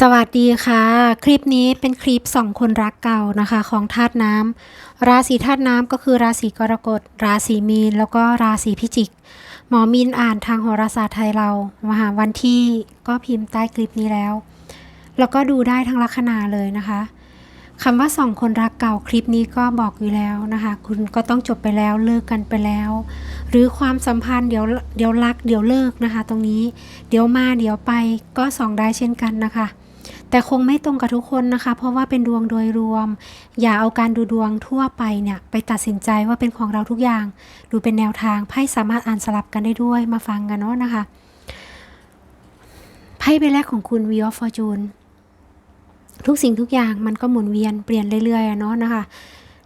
สวัสดีค่ะ คลิปนี้เป็นคลิปสองคนรักเก่านะคะ ของธาตุน้ำราศีธาตุน้ำก็คือราศีกรกฎ ราศีมีน แล้วก็ราศีพิจิก หมอมีนอ่านทางโหราศาสตร์ไทยเรามาหาวันที่ก็พิมพ์ใต้คลิปนี้แล้ว แล้วก็ดูได้ทั้งลัคนาเลยนะคะคำว่าสองคนรักเก่าคลิปนี้ก็บอกอยู่แล้วนะคะ คุณก็ต้องจบไปแล้วเลิกกันไปแล้ว หรือความสัมพันธ์เดี๋ยวเดี๋ยวรักเดี๋ยวเลิกนะคะ ตรงนี้เดี๋ยวมาเดี๋ยวไปก็สองได้เช่นกันนะคะ แต่คงไม่ตรงกับทุกคนนะคะ เพราะว่าเป็นดวงโดยรวม อย่าเอาการดูดวงทั่วไปเนี่ย ไปตัดสินใจว่าเป็นของเราทุกอย่าง ดูเป็นแนวทางไพ่สามารถอ่านสลับกันได้ด้วยมาฟังกันเนาะนะคะไพ่ใบแรกของคุณ Wheel of Fortune ทุกสิ่งทุกอย่างมันก็หมุนเวียนเปลี่ยนเรื่อยๆเนาะนะคะ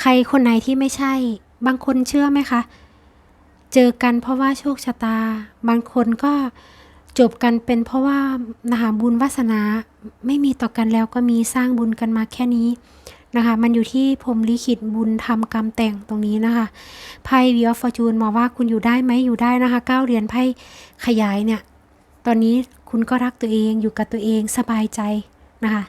ใครคนไหนที่ไม่ใช่ บางคนเชื่อไหมคะ เจอกันเพราะว่าโชคชะตา บางคนก็ จบกันเป็นเพราะว่านะคะบุญวาสนาไม่มีต่อกันแล้วก็มีสร้างบุญกันมาแค่นี้นะคะ มันอยู่ที่พรมลิขิตบุญทำกรรมแต่งตรงนี้นะคะ ไพ่วีออฟฟอร์จูนมาว่าคุณอยู่ได้ไหมอยู่ได้นะคะเก้าเหรียญไพ่ขยายเนี่ย ตอนนี้คุณก็รักตัวเองอยู่กับตัวเองสบายใจนะคะ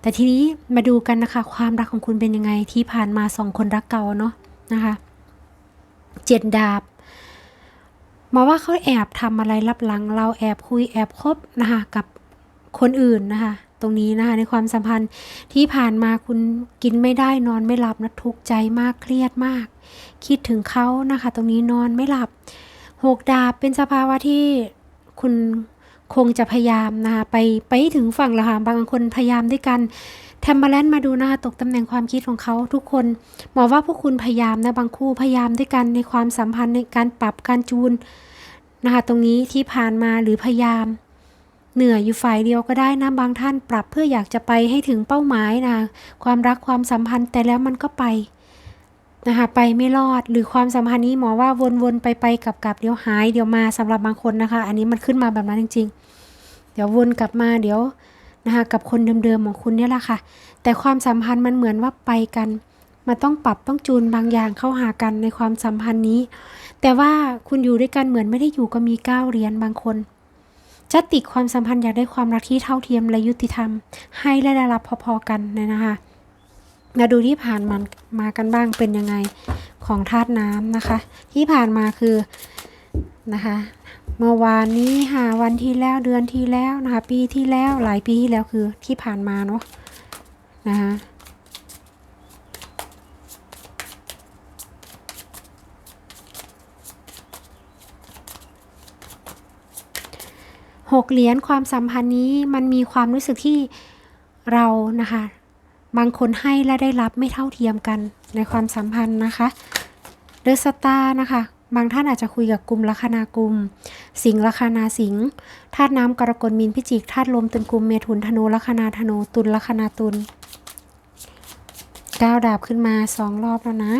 แต่ทีนี้มาดูกันนะคะ ความรักของคุณเป็นยังไงที่ผ่านมาสองคนรักเก่าเนาะนะคะเจ็ดดาบ มาว่าเขาแอบทำอะไรลับหลัง เราแอบคุยแอบคบนะคะกับคนอื่นนะคะ ตรงนี้นะคะในความสัมพันธ์ที่ผ่านมาคุณกินไม่ได้นอนไม่หลับนะทุกข์ใจมากเครียดมาก คิดถึงเขานะคะ ตรงนี้นอนไม่หลับหกดาบเป็นสภาวะที่คุณคงจะพยายามนะคะไปไปถึงฝั่งแล้วค่ะบางคนพยายามด้วยกัน แทมเบอร์แลนด์มาดูนะคะตกตำแหน่งความคิดของเขาทุกคนหมอว่าพวกคุณพยายามนะบางคู่พยายามด้วยกันในความสัมพันธ์ในการปรับการจูนนะคะตรงนี้ที่ผ่านมาหรือพยายาม เหนื่อยอยู่ฝ่ายเดียวก็ได้นะบางท่านปรับเพื่ออยากจะไปให้ถึงเป้าหมายนะความรักความสัมพันธ์แต่แล้วมันก็ไปนะคะไปไม่รอดหรือความสัมพันธ์นี้หมอว่าวนๆไปไปกลับกลับเดี๋ยวหายเดี๋ยวมาสำหรับบางคนนะคะ อันนี้มันขึ้นมาแบบนั้นจริง ๆ เดี๋ยววนกลับมาเดี๋ยว นะคะกับคนเดิมๆของคุณเนี่ยแหละค่ะ แต่ความสัมพันธ์มันเหมือนว่าไปกันมันต้องปรับต้องจูนบางอย่างเข้าหากันในความสัมพันธ์นี้ แต่ว่าคุณอยู่ด้วยกันเหมือนไม่ได้อยู่ก็มีก้าเหรียญบางคนจะติดความสัมพันธ์อยากได้ความรักที่เท่าเทียมและยุติธรรม ให้และได้รับพอๆกันเนยนะคะมาดูที่ผ่านมันมากันบ้างเป็นยังไงของธาตุน้ำนะคะ ที่ผ่านมาคือนะคะ เมื่อวานนี้หาวันที่แล้วเดือนที่แล้วนะคะ ปีที่แล้วหลายปีที่แล้วคือที่ผ่านมาเนาะนะคะหกเหรียญความสัมพันธ์นี้มันมีความรู้สึกที่เรานะคะ บางคนให้และได้รับไม่เท่าเทียมกันในความสัมพันธ์นะคะเดอะสตาร์นะคะ บางท่านอาจจะคุยกับกลุ่มลัคนากุม สิงห์ลัคนาสิงห์ธาตุน้ำกรกฎมีนพิจิกธาตุลมตุลกุมเมถุนธนูลัคนาธนูตุลลัคนาตุลก้าวดาบขึ้นมาสองรอบแล้วนะ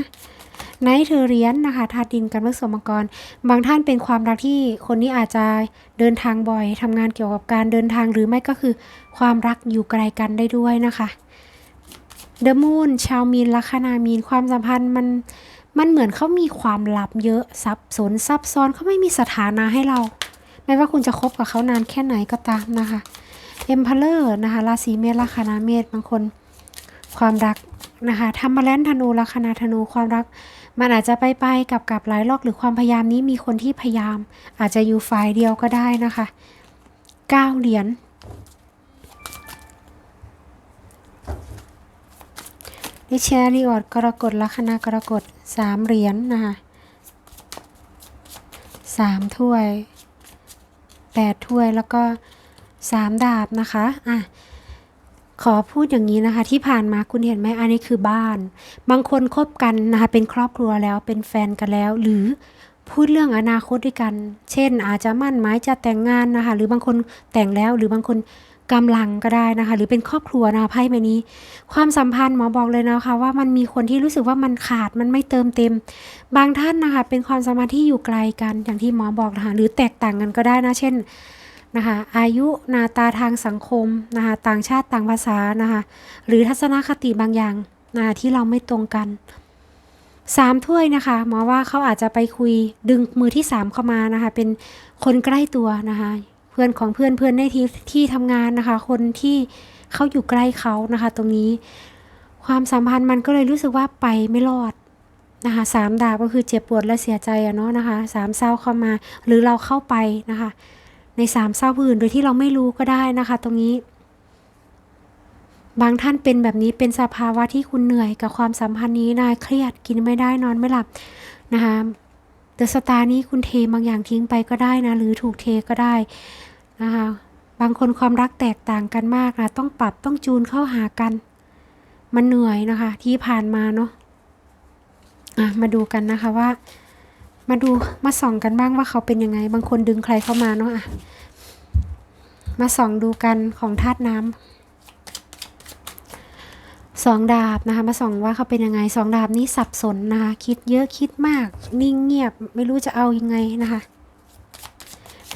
ไนท์เธอเรียนนะคะธาตุดินกันเมื่อสมกร บางท่านเป็นความรักที่คนนี้อาจจะเดินทางบ่อยทำงานเกี่ยวกับการเดินทางหรือไม่ก็คือ ความรักอยู่ไกลกันได้ด้วยนะคะเดอะมูนชาวมีนลัคนามีนความสัมพันธ์มัน มันเหมือนเขามีความลับเยอะซับสนซับซ้อนเขาไม่มีสถานะให้เรา ไม่ว่าคุณจะคบกับเขานานแค่ไหนก็ตามนะคะเอ็มพลเลอร์นะคะราศีเมษลัคนาเมษบางคน ความรักนะคะทำมาแลนธนูลัคนาธนูความรัก มันอาจจะไปไปกับกับหลายรอบหรือความพยายามนี้มีคนที่พยายาม อาจจะอยู่ฝ่ายเดียวก็ได้นะคะเก้าเหรียญ นิเชียรีออดกรกฎลัคนากรกฎสามเหรียญนนะคะสามถ้วยแปดถ้วยแล้วก็สามดาบนะคะอะขอพูดอย่างนี้นะคะ ที่ผ่านมาคุณเห็นไหมอันนี้คือบ้าน บางคนคบกันนะคะเป็นครอบครัวแล้วเป็นแฟนกันแล้ว หรือพูดเรื่องอนาคตด้วยกัน เช่น อาจจะมั่นหมายจะแต่งงานนะคะ หรือบางคนแต่งแล้วหรือบางคน กำลังก็ได้นะคะ หรือเป็นครอบครัวนะไพ่ใบนี้ ความสัมพันธ์หมอบอกเลยนะคะ ว่ามันมีคนที่รู้สึกว่ามันขาดมันไม่เติมเต็ม บางท่านนะคะ เป็นความสัมพันธ์ที่อยู่ไกลกันอย่างที่หมอบอกนะคะหรือแตกต่างกันก็ได้นะ เช่นนะคะอายุหนาตาทางสังคมนะคะต่างชาติต่างภาษานะคะหรือทัศนคติบางอย่างนะคะที่เราไม่ตรงกันสามถ้วยนะคะหมอว่าเขาอาจจะไปคุยดึงมือที่สามเข้ามานะคะ เป็นคนใกล้ตัวนะคะ เพื่อนของเพื่อนเพื่อนในที่ที่ทำงานนะคะ คนที่เขาอยู่ใกล้เขานะคะ ตรงนี้ ความสัมพันธ์มันก็เลยรู้สึกว่าไปไม่รอดนะคะสามดาบก็คือเจ็บปวดและเสียใจอะเนาะนะคะสามเศร้าเข้ามาหรือเราเข้าไปนะคะ ในสามเศร้าผู้อื่นโดยที่เราไม่รู้ก็ได้นะคะ ตรงนี้ บางท่านเป็นแบบนี้เป็นสภาวะที่คุณเหนื่อยกับความสัมพันธ์นี้นะเครียดกินไม่ได้นอนไม่หลับนะคะ เดอะสตาร์นี้คุณเทบางอย่างทิ้งไปก็ได้นะ หรือถูกเทก็ได้นะคะ บางคนความรักแตกต่างกันมากนะต้องปรับต้องจูนเข้าหากัน มันเหนื่อยนะคะ ที่ผ่านมาเนาะอะมาดูกันนะคะว่า มาดูมาส่องกันบ้างว่าเขาเป็นยังไง บางคนดึงใครเข้ามาเนาะอะมาส่องดูกันของธาตุน้ำ สองดาบนะคะ มาส่องว่าเขาเป็นยังไงสองดาบนี้สับสนนะคะ คิดเยอะคิดมาก นิ่งเงียบไม่รู้จะเอายังไงนะคะ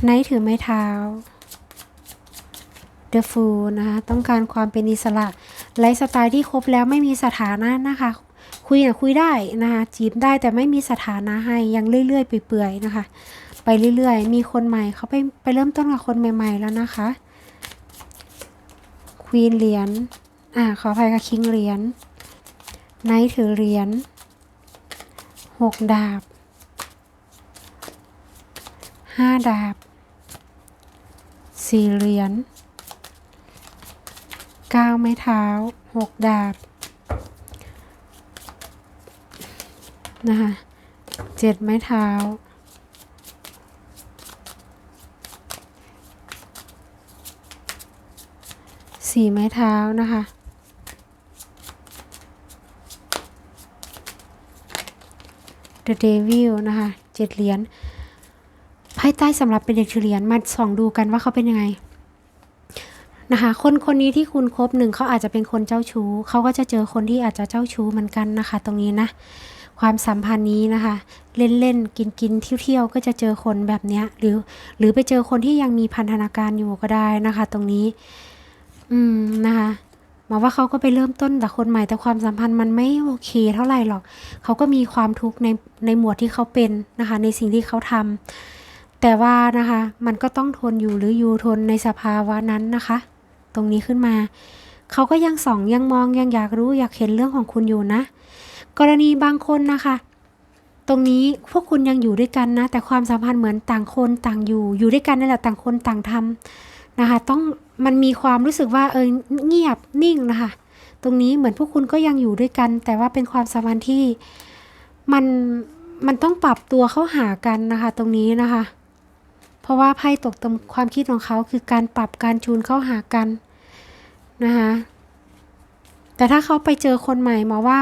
ไนท์ถือไม้เท้าเดอะฟูนะคะต้องการความเป็นอิสระไลฟ์สไตล์ที่ครบแล้วไม่มีสถานะนะคะ คุยอะคุยได้นะคะจีบได้แต่ไม่มีสถานะให้ยังเรื่อยๆเปื่อยๆนะคะ ไปเรื่อยๆ มีคนใหม่เขาไปไปเริ่มต้นกับคนใหม่ ๆแล้วนะคะควีนเหรียญ อ่าขออภัยค่ะคิงเหรียญไนท์ถือเหรียญหกดาบห้าดาบสี่เหรียญเก้าไม้เท้าหกดาบนะคะเจ็ดไม้เท้าสี่ไม้เท้านะคะ The Devil นะคะเจ็ดเหรียญไพ่ใต้สำหรับเป็นเด็กถือเหรียญมาส่องดูกันว่าเขาเป็นยังไงนะคะคนคนนี้ที่คุณคบหนึ่งเขาอาจจะเป็นคนเจ้าชู้เขาก็จะเจอคนที่อาจจะเจ้าชู้เหมือนกันนะคะ ตรงนี้นะ ความสัมพันธ์นี้นะคะ เล่นเล่นกินกินเที่ยวเที่ยวก็จะเจอคนแบบเนี้ยหรือ หรือไปเจอคนที่ยังมีพันธนาการอยู่ก็ได้นะคะ ตรงนี้ อืมนะคะ มายว่าเขาก็ไปเริ่มต้นแต่คนใหม่แต่ความสัมพันธ์มันไม่โอเคเท่าไหร่หรอก เขาก็มีความทุกข์ในในหมวดที่เขาเป็นนะคะ ในสิ่งที่เขาทำแต่ว่านะคะมันก็ต้องทนอยู่หรืออยู่ทนในสภาวะนั้นนะคะ ตรงนี้ขึ้นมา เขาก็ยังส่องยังมองยังอยากรู้อยากเห็นเรื่องของคุณอยู่นะ กรณีบางคนนะคะตรงนี้พวกคุณยังอยู่ด้วยกันนะ แต่ความสัมพันธ์เหมือนต่างคนต่างอยู่ อยู่ด้วยกันนั่นแหละต่างคนต่างทำนะคะ ต้อง มันมีความรู้สึกว่าเออเงียบนิ่งนะคะ ตรงนี้เหมือนพวกคุณก็ยังอยู่ด้วยกัน แต่ว่าเป็นความสัมพันธ์ที่มันมันต้องปรับตัวเข้าหากันนะคะ ตรงนี้นะคะ เพราะว่าไพ่ตกตรงความคิดของเขาคือการปรับการจูนเข้าหากันนะคะแต่ถ้าเขาไปเจอคนใหม่หมอว่า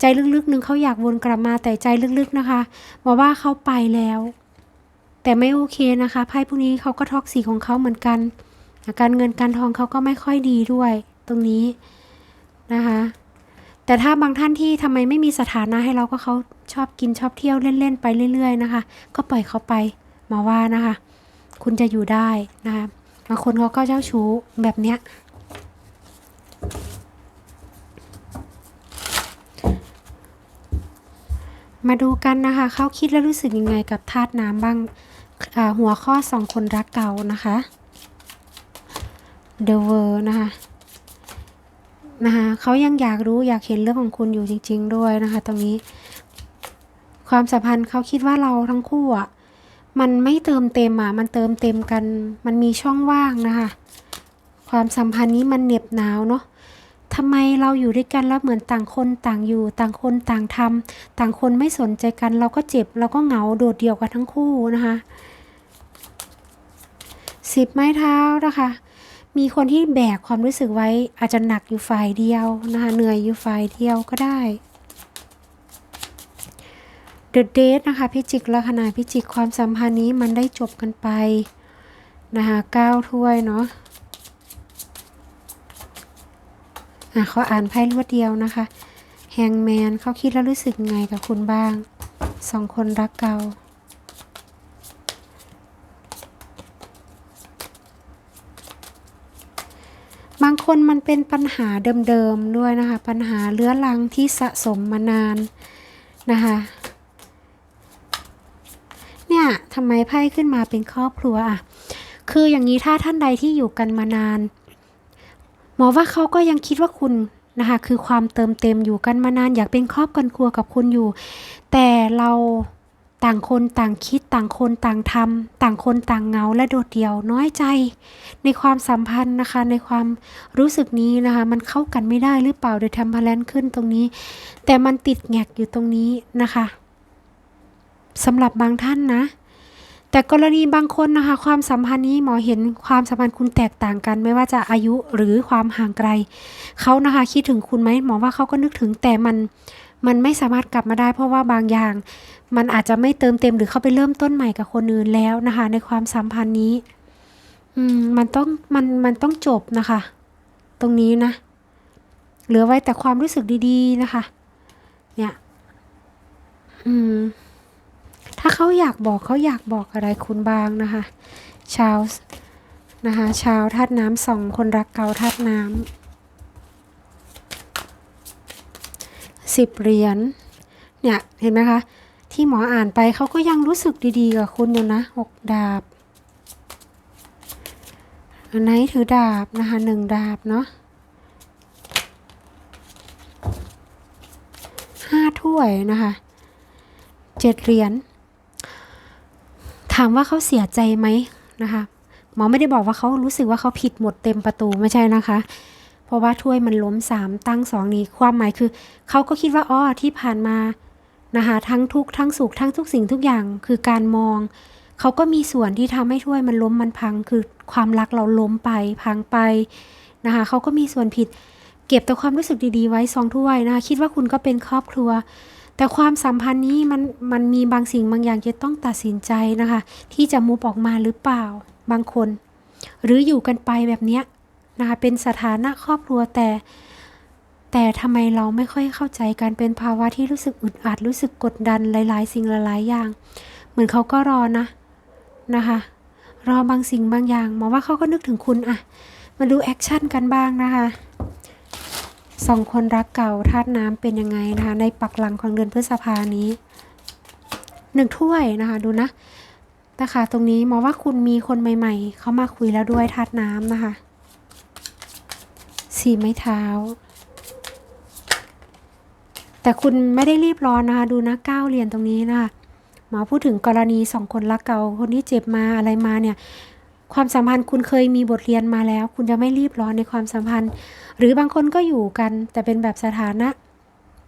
ใจลึกๆนึงเขาอยากวนกลับมาแต่ใจลึกๆนะคะหมอว่าเขาไปแล้ว แต่ไม่โอเคนะคะไพ่พวกนี้เขาก็ท็อกซิกของเขาเหมือนกัน การเงินการทองเขาก็ไม่ค่อยดีด้วย ตรงนี้นะคะ แต่ถ้าบางท่านที่ทำไมไม่มีสถานะให้เราก็เขาชอบกินชอบเที่ยวเล่นๆไปเรื่อย ๆ นะคะ ก็ปล่อยเขาไปมาว่านะคะ คุณจะอยู่ได้นะคะบางคนเขาก็เจ้าชู้แบบเนี้ยมาดูกันนะคะเขาคิดแล้วรู้สึกยังไงกับธาตุน้ำบ้างหัวข้อสองคนรักเก่านะคะ The World นะคะนะคะเขายังอยากรู้อยากเห็นเรื่องของคุณอยู่จริง ๆ ด้วยนะคะ ตรงนี้ ความสัมพันธ์เขาคิดว่าเราทั้งคู่อะมันไม่เติมเต็มอะมันเติมเต็มกัน มันมีช่องว่างนะคะ ความสัมพันธ์นี้มันเหน็บหนาวเนาะทำไมเราอยู่ด้วยกันแล้วเหมือนต่างคนต่างอยู่ ต่างคนต่างทำต่างคนไม่สนใจกัน เราก็เจ็บเราก็เหงาโดดเดี่ยวกันทั้งคู่นะคะสิบไม้เท้านะคะ มีคนที่แบกความรู้สึกไว้อาจจะหนักอยู่ฝ่ายเดียวนะคะเหนื่อยอยู่ฝ่ายเดียวก็ได้ The Date นะคะพิจิกลัคนาพิจิกความสัมพันธ์นี้มันได้จบกันไปนะคะก้าถ้วยเนาะอะเขาอ่านไพ่รวดเดียวนะคะแฮงแมนเขาคิดแล้วรู้สึกไงกับคุณบ้างสองคนรักเก่าบา คนมันเป็นปัญหาเดิมๆด้วยนะคะ ปัญหาเรื้อรังที่สะสมมานานนะคะเนี่ยทำไมไพ่ขึ้นมาเป็นครอบครัวอะคืออย่างนี้ถ้าท่านใดที่อยู่กันมานาน หมอว่าเขาก็ยังคิดว่าคุณนะคะคือความเติมเต็มอยู่กันมานานอยากเป็นครอบครัวกับคุณอยู่ แต่เรา ต่างคนต่างคิดต่างคนต่างทำต่างคนต่างเงาและโดดเดี่ยวน้อยใจ ในความสัมพันธ์นะคะ ในความรู้สึกนี้นะคะ มันเข้ากันไม่ได้หรือเปล่าโดยทำพลันขึ้นตรงนี้ แต่มันติดแงกอยู่ตรงนี้นะคะสำหรับบางท่านนะ แต่กรณีบางคนนะคะ ความสัมพันธ์นี้หมอเห็นความสัมพันธ์คุณแตกต่างกัน ไม่ว่าจะอายุหรือความห่างไกลเขานะคะ คิดถึงคุณไหมหมอว่าเขาก็นึกถึงแต่มัน มันไม่สามารถกลับมาได้ เพราะว่าบางอย่าง มันอาจจะไม่เติมเต็มหรือเขาไปเริ่มต้นใหม่กับคนอื่นแล้วนะคะ ในความสัมพันธ์นี้ อืมมันต้องมันมันต้องจบนะคะ ตรงนี้นะ เหลือไว้แต่ความรู้สึกดี ๆนะคะ เนี่ย อืม ถ้าเขาอยากบอกเขาอยากบอกอะไรคุณบางนะคะ ชาวนะคะ ชาวธาตุน้ำสองคนรักเก่าธาตุน้ำ สิบเหรียญเนี่ยเห็นไหมคะ ที่หมออ่านไปเขาก็ยังรู้สึกดีๆกับคุณอยู่นะหกดาบอันไหนถือดาบนะคะหนึ่งดาบเนาะห้าถ้วยนะคะเจ็ดเหรียญถามว่าเขาเสียใจไหมนะคะหมอไม่ได้บอกว่าเขารู้สึกว่าเขาผิดหมดเต็มประตูไม่ใช่นะคะ เพราะว่าถ้วยมันล้มสามตั้งสองนี้ความหมายคือ เขาก็คิดว่าอ๋อที่ผ่านมานะคะทั้งทุกทั้งสุขทั้งทุกสิ่งทุกอย่างคือการมอง เขาก็มีส่วนที่ทำให้ถ้วยมันล้มมันพัง คือความรักเราล้มไปพังไปนะคะเขาก็มีส่วนผิด เก็บแต่ความรู้สึกดีๆไว้สองถ้วยนะคะคิดว่าคุณก็เป็นครอบครัว แต่ความสัมพันธ์นี้มันมันมีบางสิ่งบางอย่างจะต้องตัดสินใจนะคะ ที่จะมุบออกมาหรือเปล่าบางคน หรืออยู่กันไปแบบเนี้ย นะคะเป็นสถานะครอบครัวแต่ แต่ทำไมเราไม่ค่อยเข้าใจกันเป็นภาวะที่รู้สึกอึดอัดรู้สึกกดดันหลาย ๆ สิ่งหลายๆอย่าง เหมือนเขาก็รอนะนะคะ รอบางสิ่งบางอย่างหมอว่าเขาก็นึกถึงคุณอะมาดูแอคชั่นกันบ้างนะคะสองคนรักเก่าธาตุน้ำเป็นยังไงนะคะ ในปักหลังของเดือนพฤษภานี้หนึ่งถ้วยนะคะ ดูนะนะคะ ตรงนี้หมอว่าคุณมีคนใหม่ ๆ เขามาคุยแล้วด้วยธาตุน้ำนะคะ สี่ไม้เท้า แต่คุณไม่ได้รีบร้อนนะคะ ดูนะก้าวเรียญตรงนี้นะคะหมอพูดถึงกรณีสองคนรักเก่าคนที่เจ็บมาอะไรมาเนี่ย ความสัมพันธ์คุณเคยมีบทเรียนมาแล้ว คุณจะไม่รีบร้อนในความสัมพันธ์ หรือบางคนก็อยู่กัน แต่เป็นแบบสถานะ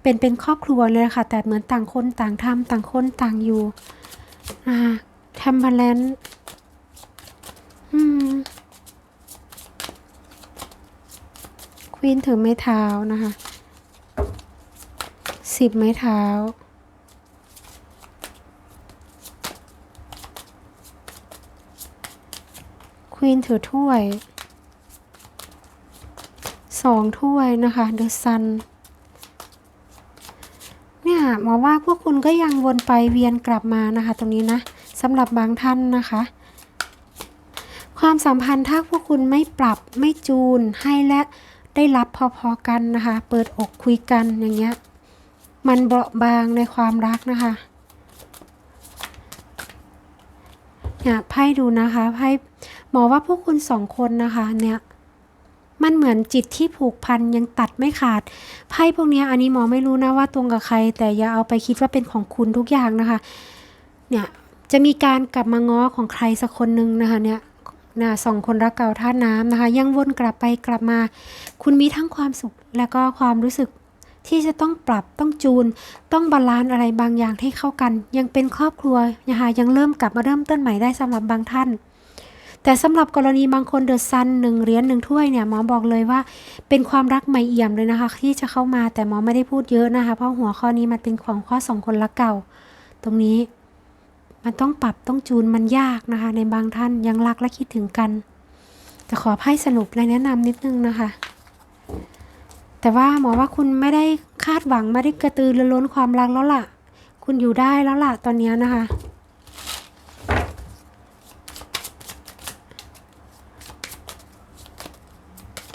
เป็นเป็นครอบครัวเลยค่ะ แต่เหมือนต่างคนต่างทำต่างคนต่างอยู่นะคะทำมาแล้วอืม วีนถือไม้เท้านะคะสิบไม้เท้า ควีนถือถ้วยสองถ้วยนะคะเดอะซันเนี่ยหมอว่าพวกคุณก็ยังวนไปเวียนกลับมานะคะ ตรงนี้นะสำหรับบางท่านนะคะ ความสัมพันธ์ถ้าพวกคุณไม่ปรับไม่จูนให้และ ได้รับพอๆกันนะคะ เปิดอกคุยกันอย่างเงี้ย มันเบาบางในความรักนะคะเนี่ยไพ่ดูนะคะไพ่หมอว่าพวกคุณสองคนนะคะเนี่ยมันเหมือนจิตที่ผูกพันยังตัดไม่ขาดไพ่พวกเนี้ยอันนี้หมอไม่รู้นะว่าตรงกับใคร แต่อย่าเอาไปคิดว่าเป็นของคุณทุกอย่างนะคะ เนี่ยจะมีการกลับมาง้อของใครสักคนหนึ่งนะคะเนี่ย นะสองคนรักเก่าท่าน้ำนะคะ ยังวนกลับไปกลับมา คุณมีทั้งความสุขและก็ความรู้สึกที่จะต้องปรับต้องจูน ต้องบาลานซ์อะไรบางอย่างให้เข้ากัน ยังเป็นครอบครัวนะคะยังเริ่มกลับมาเริ่มต้นใหม่ได้สำหรับบางท่าน แต่สำหรับกรณีบางคนเดอะซันหนึ่งเหรียญหนึ่งถ้วยเนี่ยหมอบอกเลยว่า เป็นความรักใหม่เอี่ยมเลยนะคะ ที่จะเข้ามาแต่หมอไม่ได้พูดเยอะนะคะ เพราะหัวข้อนี้มันเป็นของข้อสองคนรักเก่า ตรงนี้ มันต้องปรับต้องจูนมันยากนะคะ ในบางท่านยังรักและคิดถึงกัน แต่ขอไพ่สรุปและแนะนำนิดนึงนะคะ แต่ว่าหมอว่าคุณไม่ได้คาดหวังไม่ได้กระตือรือร้นความรักแล้วล่ะ คุณอยู่ได้แล้วล่ะตอนนี้นะคะ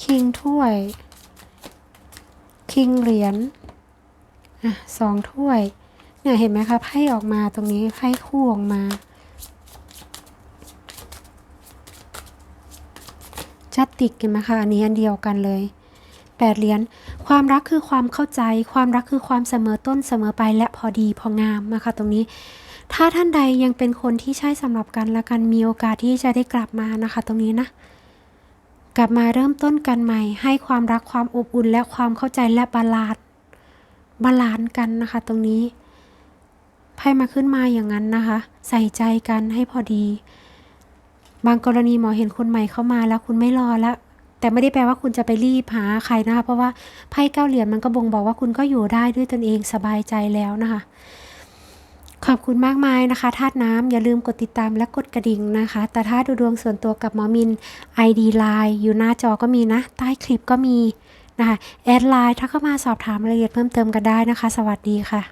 คิงถ้วย คิงเหรียญอะสองถ้วย เนี่ยเห็นไหมคะไพ่ออกมาตรงนี้ไพ่คู่ออกมา จัตติกเห็นไหมคะอันนี้อันเดียวกันเลยแปดเหรียญความรักคือความเข้าใจ ความรักคือความเสมอต้นเสมอไปและพอดีพองามนะคะ ตรงนี้ ถ้าท่านใดยังเป็นคนที่ใช่สำหรับกันและกันมีโอกาสที่จะได้กลับมานะคะ ตรงนี้นะกลับมาเริ่มต้นกันใหม่ ให้ความรักความอบอุ่นและความเข้าใจและบาลานซ์บาลานซ์กันนะคะ ตรงนี้ ไพ่มาขึ้นมาอย่างนั้นนะคะ ใส่ใจกันให้พอดี บางกรณีหมอเห็นคนใหม่เข้ามาแล้วคุณไม่รอแล้วแต่ไม่ได้แปลว่าคุณจะไปรีบหาใครนะคะ เพราะว่าไพ่เก้าเหรียญมันก็บ่งบอกว่าคุณก็อยู่ได้ด้วยตนเองสบายใจแล้วนะคะ ขอบคุณมากมายนะคะธาตุน้ำอย่าลืมกดติดตามและกดกระดิ่งนะคะ แต่ถ้าดูดวงส่วนตัวกับหมอมิน ID Line อยู่หน้าจอก็มีนะ ใต้คลิปก็มีนะคะแอดไลน์ถ้าเข้ามาสอบถามรายละเอียดเพิ่มเติมกันได้นะคะ สวัสดีค่ะ